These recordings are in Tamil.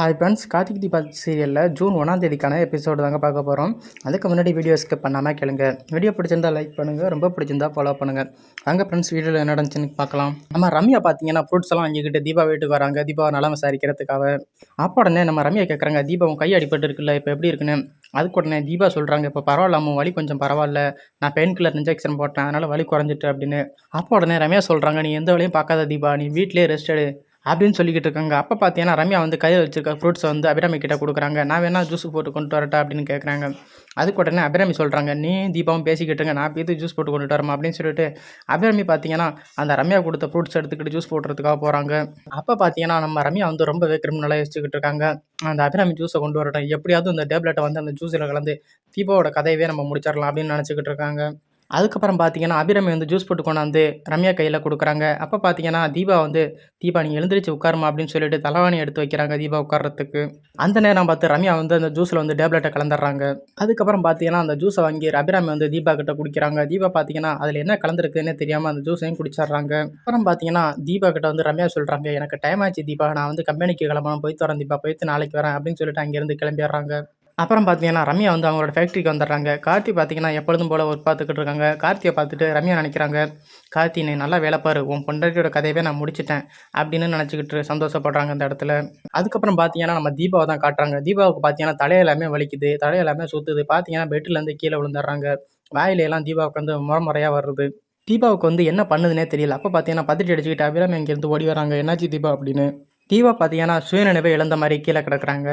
ஹாய் ஃப்ரெண்ட்ஸ் கார்த்திக் தீபா சீரியலில் ஜூன் ஒன்றாம் தேதிக்கான எபிசோடு தாங்க பார்க்க போகிறோம் அதுக்கு முன்னாடி வீடியோ ஸ்கிப் பண்ணாமல் கேளுங்க. வீடியோ பிடிச்சிருந்தா லைக் பண்ணுங்கள் ரொம்ப பிடிச்சிருந்தா ஃபாலோ பண்ணுங்கள் அங்கே ஃப்ரெண்ட்ஸ் வீடியோவில் என்ன நடந்துச்சுன்னு பார்க்கலாம். நம்ம ரம்யா பார்த்தீங்கன்னா ஃப்ரூட்ஸ் எல்லாம் வாங்கிக்கிட்டு தீபா வீட்டுக்கு வராங்க. தீபாவை நலம் விசாரிக்கிறதுக்காக. அப்போ உடனே நம்ம ரம்யா கேட்குறாங்க தீபா உன் கை அடிபட்டு இருக்குல்ல இப்போ எப்படி இருக்குன்னு? அதுக்கு உடனே தீபா சொல்கிறாங்க இப்போ பரவாயில்ல அம்மா வலி கொஞ்சம் பரவாயில்ல. நான் பெயின் கில்லர் இன்ஜெக்ஷன் போட்டேன் அதனால் வலி குறைஞ்சிட்டு அப்படின்னு. அப்போ உடனே ரம்யா சொல்கிறாங்க நீ எந்த வழியும் பார்க்காத தீபா நீ வீட்டிலே ரெஸ்ட் எடு. அப்படின்னு சொல்லிக்கிட்டு இருக்காங்க. அப்போ பார்த்தீங்கன்னா ரம்யா வந்து கையில் வச்சிருக்க ஃப்ரூட்ஸை வந்து அபிராமி கிட்ட கொடுக்குறாங்க. நான் வேணால் ஜூஸ் போட்டு கொண்டு வரட்டா அப்படின்னு கேட்குறாங்க அதுக்கு உடனே அபிராமி சொல்கிறாங்க நீ தீபாவும் பேசிக்கிட்டு இருங்க. நான் போய் ஜூஸ் போட்டு கொண்டுட்டு வரமா அப்படின்னு சொல்லிட்டு அபிராமி பார்த்தீங்கன்னா அந்த ரம்யா கொடுத்த ஃப்ரூட்ஸ் எடுத்துக்கிட்டு ஜூஸ் போடுறதுக்காக போகிறாங்க அப்போ பார்த்தீங்கன்னா நம்ம ரம்யா வந்து ரொம்பவே கிரிமினலாக யோசிச்சுக்கிட்டு இருக்காங்க. அந்த அபிராமி ஜூஸை கொண்டு வரட்டும். எப்படியாவது இந்த டேப்லெட்டை வந்து அந்த ஜூஸில் கலந்து தீபாவோட கதையவே நம்ம முடிச்சிடலாம் அப்படின்னு நினச்சிக்கிட்டு இருக்காங்க. அதுக்கப்புறம் பார்த்தீங்கன்னா அபிராமி வந்து ஜூஸ் போட்டு கொண்டாந்து ரம்யா கையில் கொடுக்குறாங்க. அப்போ பார்த்தீங்கன்னா தீபா வந்து தீபா நீ எழுந்திரிச்சு உட்காருமா அப்படின்னு சொல்லிட்டு தலைவாணி எடுத்து வைக்கிறாங்க தீபா உட்காரத்துக்கு அந்த நேரம் பார்த்து ரம்யா வந்து அந்த ஜூஸில் வந்து டேப்லெட்டை கலந்துடுறாங்க. அதுக்கப்புறம் பார்த்தீங்கன்னா அந்த ஜூஸை வாங்கி அபிராமி வந்து தீபா கிட்ட குடிக்கிறாங்க. தீபா பார்த்தீங்கன்னா அதில் என்ன கலந்துருக்குன்னே தெரியாமல் அந்த ஜூஸையும் குடிச்சிடுறாங்க. அப்புறம் பார்த்தீங்கன்னா தீபா கிட்ட வந்து ரம்யா சொல்கிறாங்க எனக்கு டைம் ஆச்சு தீபா நான் வந்து கம்பெனிக்கு கிளம்பணும். போய் தரேன் தீபா போயிட்டு நாளைக்கு வரேன் அப்படின்னு சொல்லிட்டு அங்கேருந்து கிளம்பிடுறாங்க. அப்புறம் பார்த்தீங்கன்னா ரம்யா வந்து அவங்களோட ஃபேக்ட்ரிக்கு வந்துடுறாங்க. கார்த்தி பார்த்தீங்கன்னா எப்பொழுதும் போல் ஒர்க் பார்த்துக்கிட்டு இருக்காங்க. கார்த்தியை பார்த்துட்டு ரம்யா நினைக்கிறாங்க கார்த்தி நீ நல்லா வேலை பாரு. உன் பொண்டாட்டியோட கதையவே நான் முடிச்சிட்டேன். அப்படின்னு நினச்சிக்கிட்டு சந்தோஷப்படுறாங்க அந்த இடத்துல. அதுக்கப்புறம் பார்த்தீங்கன்னா நம்ம தீபாவை தான் காட்டுறாங்க. தீபாவுக்கு பார்த்தீங்கன்னா தலையெல்லாமே வலிக்குது. தலையெல்லாமே சுற்றுது பார்த்தீங்கன்னா பெட்டிலேருந்து கீழே விழுந்துடுறாங்க. வாயிலையெல்லாம் தீபாவுக்கு வந்து முறை முறையாக வருது. தீபாவுக்கு வந்து என்ன பண்ணுதுன்னே தெரியல. அப்போ பார்த்தீங்கன்னா பத்திரிட்டு அடிச்சுக்கிட்டு அபிராமி இங்கேருந்து ஓடி வராங்க. என்னாச்சு தீபா? அப்படின்னு. தீபா பார்த்தீங்கன்னா சுயநினைவை இழந்த மாதிரி கீழே கிடக்குறாங்க.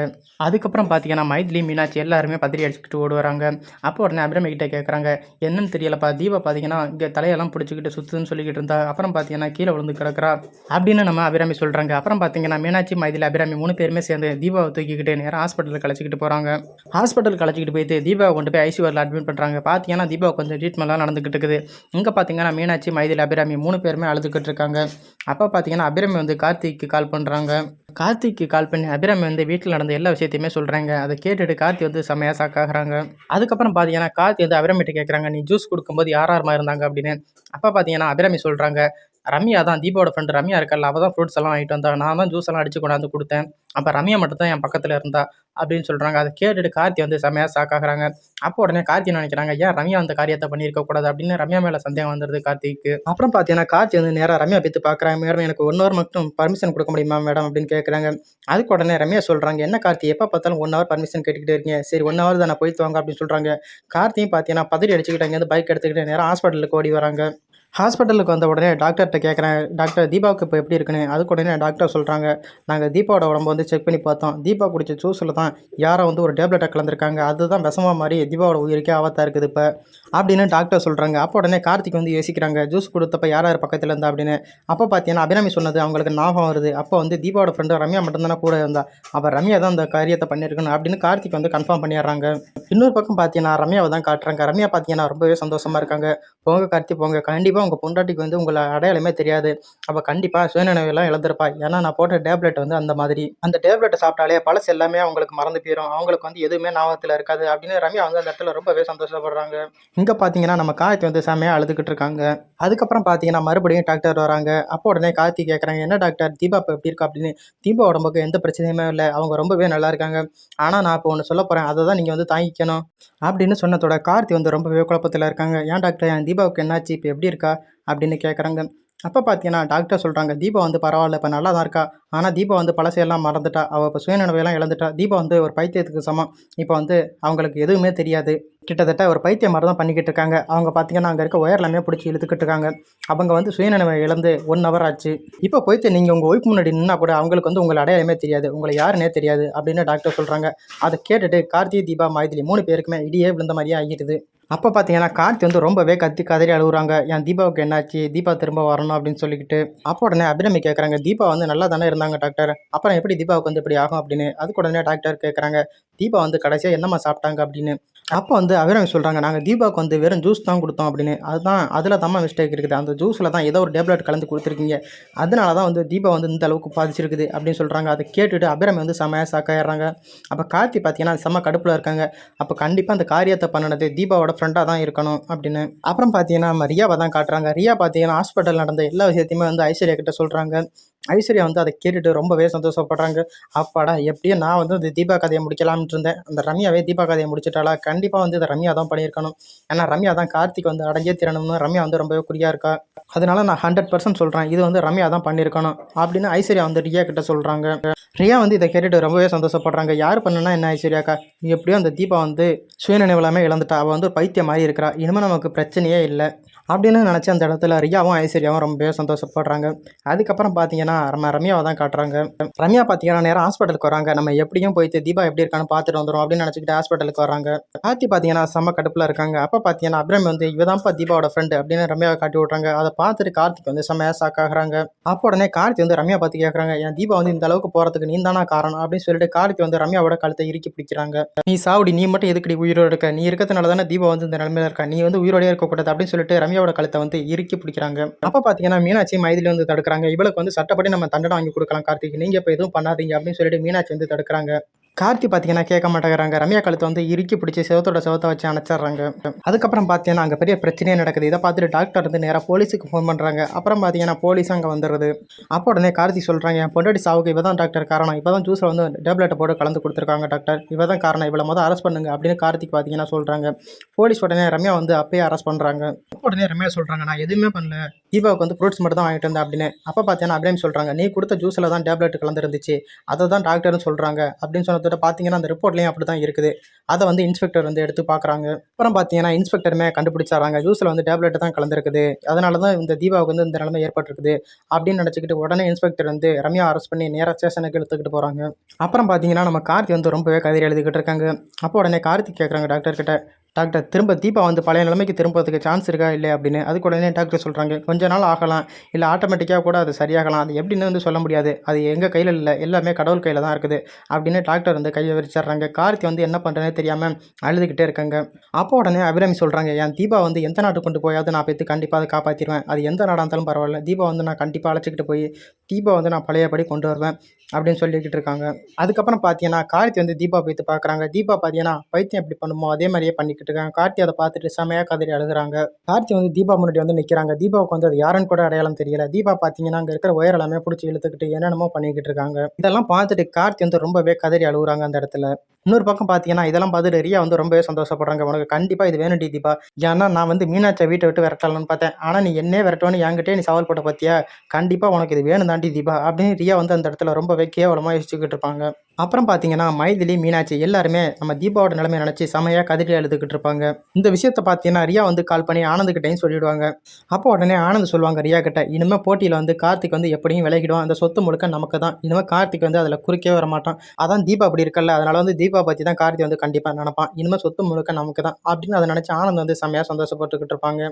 அதுக்கப்புறம் பார்த்தீங்கன்னா மைத்லி மீனாட்சி எல்லாருமே பத்திரி அடிச்சுக்கிட்டு ஓடுவாங்க அப்போ உடனே அபிராமி கேட்குறாங்க என்னன்னு தெரியலப்பா தீபா பார்த்தீங்கன்னா இங்கே தலையெல்லாம் பிடிச்சிக்கிட்டு சுற்றுன்னு சொல்லிக்கிட்டு இருந்தா அப்புறம் பார்த்தீங்கன்னா கீழே விழுந்து கிடக்குறா அப்படின்னு நம்ம அபிராமி சொல்கிறாங்க அப்புறம் பார்த்தீங்கன்னா மீனாட்சி மைதிலி அபிராமி மூணு பேருமே சேர்ந்து தீபாவை தூக்கிக்கிட்டு நேராக ஹாஸ்பிட்டலுக்கு கழிச்சிக்கிட்டு போகிறாங்க ஹாஸ்பிட்டல் கழிச்சிக்கிட்டு போயிட்டு தீபாவை கொண்டு போய் ஐசியூரில் அட்மிட் பண்ணுறாங்க பார்த்தீங்கன்னா தீபா கொஞ்சம் ட்ரீட்மெண்ட்லாம் நடந்துக்கிட்டு இருக்குது. இங்கே பார்த்தீங்கன்னா மீனாட்சி மைதிலி அபிராமி மூணு பேருமே அழுதுகிட்டு இருக்காங்க. அப்போ பார்த்தீங்கன்னா அபிராமி வந்து கார்த்திக்கு கால் பண்ணுறாங்க கார்த்திக்கு கால் பண்ணி அபிராமி வந்து வீட்டில் நடந்த எல்லா விஷயத்தையுமே சொல்கிறாங்க அதை கேட்டுட்டு கார்த்தி வந்து செம்மையா சாக்காகிறாங்க அதுக்கப்புறம் பார்த்தீங்கன்னா கார்த்தி வந்து அபிராமிட்ட கேட்குறாங்க நீ ஜூஸ் கொடுக்கும்போது யார் யாருமா இருந்தாங்க? அப்படின்னு. அப்போ பார்த்தீங்கன்னா அபிராமி சொல்கிறாங்க ரம்யா தான் தீபாவோட ஃப்ரெண்டு ரம்யா இருக்கல அவள் தான் ஃப்ரூட்ஸ் எல்லாம் வாங்கிட்டு வந்தா. நான் தான் ஜூஸ் எல்லாம் அடிச்சு கொண்டாந்து கொடுத்தேன். அப்போ ரம்யா மட்டும் தான் என் பக்கத்தில் இருந்தா அப்படின்னு சொல்கிறாங்க அதை கேட்டுட்டு கார்த்தி வந்து செமையாக சாக்காகிறாங்க அப்போ உடனே கார்த்தி நினைக்கிறாங்க ஏன் ரம்யா அந்த காரியத்தை பண்ணியிருக்க கூடாது? அப்படின்னு ரம்யா மேலே சந்தேகம் வந்துடுது கார்த்திக்கு. அப்புறம் பார்த்தீங்கன்னா கார்த்தி வந்து நேராக ரம்யா பற்றி பார்க்குறாங்க மேடம் எனக்கு ஒன் ஹவர் மட்டும் பர்மிஷன் கொடுக்க முடியுமா மேடம்? அப்படின்னு கேட்குறாங்க அதுக்கு உடனே ரம்யா சொல்கிறாங்க என்ன கார்த்தி எப்போ பார்த்தாலும் ஒன் ஹவர் பர்மிஷன் கேட்டுக்கிட்டே இருக்கீங்க. சரி ஒன் ஹவர் தான் நான் போயிட்டு வாங்க அப்படின்னு சொல்கிறாங்க கார்த்தியும் பார்த்தீங்கன்னா பதறி அடிச்சுக்கிட்டு வந்து பைக் எடுத்துக்கிட்டு நேராக ஹாஸ்பிட்டலுக்கு ஓடி வராங்க. ஹாஸ்பிட்டலுக்கு வந்த உடனே டாக்டர்கிட்ட கேட்குறேன் டாக்டர் தீபாவுக்கு இப்போ எப்படி இருக்குன்னு? அதுக்கு உடனே டாக்டர் சொல்கிறாங்க நாங்கள் தீபாவோட உடம்பு வந்து செக் பண்ணி பார்த்தோம். தீபா குடிச்ச ஜூஸில் தான் யாரோ வந்து ஒரு டேப்லெட்டை கலந்துருக்காங்க. அதுதான் விஷமா மாதிரி தீபாவோட உயிருக்கே ஆபத்தாக இருக்குது இப்போ. அப்படின்னு டாக்டர் சொல்கிறாங்க அப்போ உடனே கார்த்திக் வந்து யோசிக்கிறாங்க ஜூஸ் கொடுத்தப்ப யார் யார் பக்கத்தில் இருந்தா? அப்படின்னு. அப்போ பார்த்தீங்கன்னா அபிராமி சொன்னது அவங்களுக்கு ஞாபகம் வருது. அப்போ வந்து தீபாவோட ஃப்ரெண்டு ரம்யா மட்டும்தானே கூட இருந்தா? அப்போ ரம்யா தான் அந்த காரியத்தை பண்ணியிருக்கணும். அப்படின்னு கார்த்திக் வந்து கன்ஃபார்ம் பண்ணிடுறாங்க. இன்னொரு பக்கம் பார்த்தீங்கன்னா ரம்யாவை தான் காட்டுறாங்க. ரம்யா பார்த்தீங்கன்னா ரொம்பவே சந்தோஷமாக இருக்காங்க. போங்க கார்த்திக் போங்க. கண்டிப்பாக உங்கள் பொண்டாட்டிக்கு வந்து உங்களை அடையாளமே தெரியாது. அப்போ கண்டிப்பாக சுயநினைவெல்லாம் இழந்திருப்பா. ஏன்னா நான் போட்ட டேப்லெட் வந்து அந்த மாதிரி. அந்த டேப்லெட்டை சாப்பிட்டாலே பழசு எல்லாமே அவங்களுக்கு மறந்து போயிடும் அவங்களுக்கு வந்து எதுவுமே ஞாபகத்தில் இருக்காது அப்படின்னு ரம்யா வந்து அந்த இடத்துல ரொம்பவே சந்தோஷப்படுறாங்க. இங்கே பார்த்தீங்கன்னா நம்ம கார்த்தி வந்து செம்மையாக அழுதுகிட்டு இருக்காங்க. அதுக்கப்புறம் பார்த்தீங்கன்னா மறுபடியும் டாக்டர் வராங்க. அப்போ உடனே கார்த்தி கேட்குறாங்க என்ன டாக்டர்? தீபா இப்போ எப்படி இருக்கா? அப்படின்னு. தீபா உடம்புக்கு எந்த பிரச்சனையுமே இல்லை. அவங்க ரொம்பவே நல்லா இருக்காங்க. ஆனால் நான் இப்போ ஒன்று சொல்ல போகிறேன் அதை தான் நீங்கள் வந்து தாங்கிக்கணும் அப்படின்னு சொன்னதோட கார்த்தி வந்து ரொம்பவே குழப்பத்தில் இருக்காங்க. ஏன் டாக்டர்? என் தீபாவுக்கு என்னாச்சு? இப்போ எப்படி இருக்கா? அப்படின்னு கேட்குறாங்க அப்போ பார்த்தீங்கன்னா டாக்டர் சொல்கிறாங்க தீபா வந்து பரவாயில்ல இப்போ நல்லா தான் இருக்கா. ஆனால் தீபா வந்து பழசையெல்லாம் மறந்துட்டா. அவள் இப்போ சுயநினைவையெல்லாம் இழந்துட்டா. தீபா வந்து ஒரு பைத்தியத்துக்கு சமம். இப்போ வந்து அவங்களுக்கு எதுவுமே தெரியாது. கிட்டத்தட்ட ஒரு பைத்தியம் மாதிரி தான் பண்ணிக்கிட்டு இருக்காங்க. அவங்க பார்த்தீங்கன்னா அங்கே இருக்க ஒயர்லாமே பிடிச்சி இழுத்துக்கிட்டு இருக்காங்க. அவங்க வந்து சுயநினைவை இழந்து ஒன் ஹவர் ஆச்சு. இப்போ போயிட்டு நீங்கள் உங்கள் ஒய்ஃப் முன்னாடி நின்னா கூட அவங்களுக்கு வந்து உங்களை அடையாளமே தெரியாது. உங்களை யாருன்னே தெரியாது அப்படின்னு டாக்டர் சொல்கிறாங்க அதை கேட்டுட்டு கார்த்தி தீபா மைதிலி மூணு பேருக்குமே இடியே விழுந்த மாதிரியே ஆகிடுது. அப்போ பார்த்தீங்கன்னா கார்த்தி வந்து ரொம்பவே கத்தி கதறி அழுகுறாங்க என் தீபாவுக்கு என்னாச்சு? தீபா திரும்ப வரணும் அப்படின்னு சொல்லிக்கிட்டு அப்போ உடனே அபிராமி கேட்குறாங்க தீபா வந்து நல்லா தானே இருந்தாங்க டாக்டர். அப்புறம் எப்படி தீபாவுக்கு வந்து இப்படி ஆகும்? அப்படின்னு. அதுக்கு உடனே டாக்டர் கேட்குறாங்க தீபா வந்து கடைசியாக என்னம்மா சாப்பிட்டாங்க? அப்படின்னு. அப்போ வந்து அபிராமி சொல்கிறாங்க நாங்கள் தீபாவுக்கு வந்து வெறும் ஜூஸ் தான் கொடுத்தோம் அப்படின்னு. அதுதான் அதில் தான் மிஸ்டேக் இருக்குது. அந்த ஜூஸில் தான் ஏதோ ஒரு டேப்லெட் கலந்து கொடுத்துருக்கீங்க. அதனால தான் வந்து தீபா வந்து இந்த அளவுக்கு பாதிச்சிருக்குது அப்படின்னு சொல்கிறாங்க அதை கேட்டுட்டு அபிராமி வந்து செமையாக சாக்காயிடுறாங்க. அப்போ கார்த்தி பார்த்தீங்கன்னா செம்ம கடுப்பில் இருக்காங்க. அப்போ கண்டிப்பாக அந்த காரியத்தை பண்ணினது தீபாவோட ஃப்ரெண்டாக தான் இருக்கணும் அப்படின்னு. அப்புறம் பார்த்தீங்கன்னா நம்ம ரியாவை தான் காட்டுறாங்க. ரியா பார்த்தீங்கன்னா ஹாஸ்பிட்டல் நடந்த எல்லா விஷயத்தையுமே வந்து ஐஸ்வர்யா கிட்ட சொல்கிறாங்க ஐஸ்வர்யா வந்து அதை கேட்டுட்டு ரொம்பவே சந்தோஷப்படுறாங்க. அப்பாடா எப்படியும் நான் வந்து இந்த தீபா கதையை முடிக்கலாம்னு இருந்தேன். அந்த ரம்யாவே தீபா கதையை முடிச்சிட்டாளா? கண்டிப்பாக வந்து இதை ரம்யா தான் பண்ணியிருக்கணும். ஏன்னா ரம்யா தான் கார்த்திக் வந்து அடைஞ்சே திறனும்னு ரம்யா வந்து ரொம்பவே குறியாக இருக்கா? அதனால நான் ஹண்ட்ரட் பர்சன்ட் சொல்கிறேன் இது வந்து ரம்யா தான் பண்ணியிருக்கணும் அப்படின்னு ஐஸ்வர்யா வந்து ரியா கிட்ட சொல்கிறாங்க ரியா வந்து இதை கேட்டுட்டு ரொம்பவே சந்தோஷப்படுறாங்க. யார் பண்ணுனா என்ன ஐஸ்வர்யாக்கா? எப்படியோ அந்த தீபா வந்து சுயநினைவில்லாமல் இழந்துட்டா. அவள் வந்து ஒரு பைத்தியம் மாதிரி இருக்கிறா. இனிமேல் நமக்கு பிரச்சனையே இல்லை அப்படின்னு நினச்சி அந்த இடத்துல ரியாவும் ஐஸ்வர்யாவும் ரொம்பவே சந்தோஷப்படுறாங்க. அதுக்கப்புறம் பார்த்தீங்கன்னா நம்ம ரம்யாவை தான் காட்டுறாங்க. ரம்யா பார்த்தீங்கன்னா நேரம் ஹாஸ்பிட்டலுக்கு வராங்க. நம்ம எப்படியும் போயிட்டு தீபா எப்படி இருக்கான்னு பார்த்துட்டு வந்துடும் அப்படின்னு நினச்சிக்கிட்டு ஹாஸ்பிட்டலுக்கு வராங்க. ஆர்த்தி பார்த்தீங்கன்னா செம்ம கடுப்பில் இருக்காங்க. அப்போ பார்த்தீங்கன்னா அப்ரம் வந்து இவதான்ப்பா தீபாவோட ஃப்ரெண்டு அப்படின்னு ரம்யாவை காட்டி விட்றாங்க. அதை பார்த்துட்டு கார்த்திக் வந்து செம்மையாக ஷாக் ஆகுறாங்க. அப்போ உடனே கார்த்தி வந்து ரம்யா பார்த்து கேட்குறாங்க என் தீபா வந்து இந்த அளவுக்கு போகிறதுக்கு நீ தானா காரணம்? அப்படின்னு சொல்லிட்டு கார்த்தி வந்து ரம்யாவோட கழுத்தை இறுக்கி பிடிக்கிறாங்க. நீ சாவடி நீ மட்டும் எதுக்கடி உயிரோடு இருக்க? நீ இருக்கிறதுனால தானே தீபா வந்து இந்த நிலமையில இருக்கா? நீ வந்து உயிரோடய இருக்கக்கூடாது அப்படின்னு சொல்லிட்டு ரம்யாவோட கழுத்தை வந்து இறுக்கி பிடிக்கிறாங்க. அப்போ பார்த்தீங்கன்னா மீனாட்சி மைதிலி வந்து தடுக்கிறாங்க. இவளுக்கு வந்து சட்டப்படி நம்ம தண்டனை வாங்கி கொடுக்கலாம் கார்த்திக். நீங்கள் இப்போ எதுவும் பண்ணாதீங்க அப்படின்னு சொல்லிட்டு மீனாட்சி வந்து தடுக்கிறாங்க. கார்த்தி பார்த்தீங்கன்னா கேட்க மாட்டேங்கிறாங்க. ரம்யா கழுத்தை வந்து இறுக்கி பிடிச்சி செவத்தோட செவத்தை வச்சு அணைச்சிடுறாங்க. அதுக்கப்புறம் பார்த்தீங்கன்னா அங்கே பெரிய பிரச்சனையே நடக்குது. இதை பார்த்துட்டு டாக்டர் வந்து நேராக போலீஸுக்கு ஃபோன் பண்ணுறாங்க அப்புறம் பார்த்தீங்கன்னா போலீஸ் அங்கே வந்துடுது அப்போ உடனே கார்த்தி சொல்கிறாங்க என் பொண்டாட்டி சாவுக்கு இவ தான் டாக்டர் காரணம். இப்போ தான் ஜூஸில் வந்து டேப்லெட்டை போட்டு கலந்து கொடுத்துருக்காங்க டாக்டர் இவ தான் காரணம். இவ்வளோ மொதல் அரெஸ்ட் பண்ணுங்க அப்படின்னு கார்த்திக் பார்த்தீங்கன்னா சொல்கிறாங்க போலீஸ் உடனே ரம்யா வந்து அப்பயே அரெஸ்ட் பண்ணுறாங்க உடனே ரம்யா சொல்கிறாங்க நான் எதுவுமே பண்ணல. தீபாவுக்கு வந்து ஃப்ரூட்ஸ் மட்டும் தான் வாங்கிட்டு வந்தேன் அப்படின்னு. அப்போ பார்த்தீங்கன்னா அப்படின்னு சொல்கிறாங்க நீ கொடுத்த ஜூஸில் தான் டேப்லெட் கலந்துருந்துச்சு. அதை தான் டாக்டர்னு சொல்கிறாங்க அப்படின்னு சொன்னதோட பார்த்தீங்கன்னா அந்த ரிப்போர்ட்லேயும் அப்படி தான் இருக்குது. அதை வந்து இன்ஸ்பெக்டர் வந்து எடுத்து பார்க்குறாங்க அப்புறம் பார்த்தீங்கன்னா இன்ஸ்பெக்டருமே கண்டுபிடிச்சாராங்க ஜூஸில் வந்து டேப்லெட் தான் கலந்துருக்குது. அதனால தான் இந்த தீபாவுக்கு வந்து இந்த நிலைமை ஏற்பட்டிருக்குது அப்படின்னு நினச்சிக்கிட்டு உடனே இன்ஸ்பெக்டர் வந்து ரம்யா அரெஸ்ட் பண்ணி நேராக ஸ்டேஷனுக்கு எடுத்துக்கிட்டு போகிறாங்க அப்புறம் பார்த்தீங்கன்னா நம்ம கார்த்தி வந்து ரொம்பவே கதிரி எழுதிக்கிட்டு இருக்காங்க. அப்போ உடனே கார்த்திக் கேட்குறாங்க டாக்டர்கிட்ட டாக்டர் திரும்ப தீபா வந்து பழைய நிலைமைக்கு திரும்புறதுக்கு சான்ஸ் இருக்கா இல்லை அப்படின்னு அதுக்கு உடனே டாக்டர் சொல்கிறாங்க கொஞ்ச நாள் ஆகலாம். இல்லை ஆட்டோமேட்டிக்காக கூட அது சரியாகலாம். அது எப்படின்னு வந்து சொல்ல முடியாது. அது எங்கள் கையில் இல்லை எல்லாமே கடவுள் கையில் தான் இருக்குது அப்படின்னு டாக்டர் வந்து கையை விரிச்சிடுறாங்க. கார்த்தி வந்து என்ன பண்ணுறேனே தெரியாமல் அழுதுகிட்டே இருக்காங்க. அப்போ உடனே அபிராமி சொல்கிறாங்க என் தீபா வந்து எந்த நாட்டு கொண்டு போயாவது நான் போய்த்து கண்டிப்பாக அதை காப்பாற்றிடுவேன் அது எந்த நாடாக இருந்தாலும் பரவாயில்ல. தீபா வந்து நான் கண்டிப்பாக அழைச்சிக்கிட்டு போய் தீபா வந்து நான் பழையபடி கொண்டு வருவேன் அப்படின்னு சொல்லிக்கிட்டு இருக்காங்க. அதுக்கப்புறம் பார்த்தீங்கன்னா கார்த்தி வந்து தீபா பைத்து பார்க்குறாங்க தீபா பார்த்தீங்கன்னா பைத்தியம் எப்படி பண்ணுமோ அதே மாதிரியே பண்ணிக்கிட்டு இருக்காங்க. கார்த்தி அதை பார்த்துட்டு செமையாக கதறி அழுகுறாங்க. கார்த்தி வந்து தீபா முன்னாடி வந்து நிற்கிறாங்க தீபாவுக்கு வந்து அது யாருன்னு கூட அடையாளம் தெரியல. தீபா பார்த்தீங்கன்னா அங்கே இருக்கிற ஒயர் எல்லாமே பிடிச்சி இழுத்துக்கிட்டு என்னென்னமோ பண்ணிக்கிட்டு இருக்காங்க. இதெல்லாம் பார்த்துட்டு கார்த்தி வந்து ரொம்பவே கதறி அழுகுறாங்க அந்த இடத்துல. இன்னொரு பக்கம் பார்த்தீங்கன்னா இதெல்லாம் பார்த்துட்டு ரியா வந்து ரொம்பவே சந்தோஷப்படுறாங்க. உனக்கு கண்டிப்பாக இது வேணும் தீபா ஏன்னா நான் வந்து மீனாட்சியை வீட்டை விட்டு விரட்டலாம்னு பார்த்தேன். ஆனால் நீ என்னே விரட்டோன்னு என்கிட்டே நீ சவால் போட்ட பார்த்தியா கண்டிப்பாக உனக்கு இது வேணும் தாண்டி தீபா அப்படின்னு ரியா வந்து அந்த இடத்துல ரொம்பவே கேவலமாக யோசிச்சுக்கிட்டு இருப்பாங்க. அப்புறம் பார்த்தீங்கன்னா மைதிலி மீனாட்சி எல்லாருமே நம்ம தீபாவோட நிலைமை நினச்சி செமையாக கதிரி எழுதுக்கிட்டு இருப்பாங்க. இந்த விஷயத்தை பார்த்தீங்கன்னா ரியா வந்து கால் பண்ணி ஆனந்துக்கிட்டையும் சொல்லிடுவாங்க. அப்போ உடனே ஆனந்த் சொல்லுவாங்க ரியா கிட்ட இனிமேல் போட்டியில் வந்து கார்த்திக் வந்து எப்படியும் விலகிடுவான் அந்த சொத்து முழுக்க நமக்கு தான். இனிமேல் கார்த்திக் வந்து அதில் குறுக்கே வர மாட்டான். அதான் தீபா அப்படி இருக்கல அதனால வந்து தீபா பற்றி தான் கார்த்தி வந்து கண்டிப்பாக நினப்பான். இனிமேல் சொத்து முழுக்க நமக்கு தான். அப்படின்னு அதை நினச்சி ஆனந்த் வந்து செம்மையாக சந்தோஷப்பட்டுக்கிட்டு இருப்பாங்க.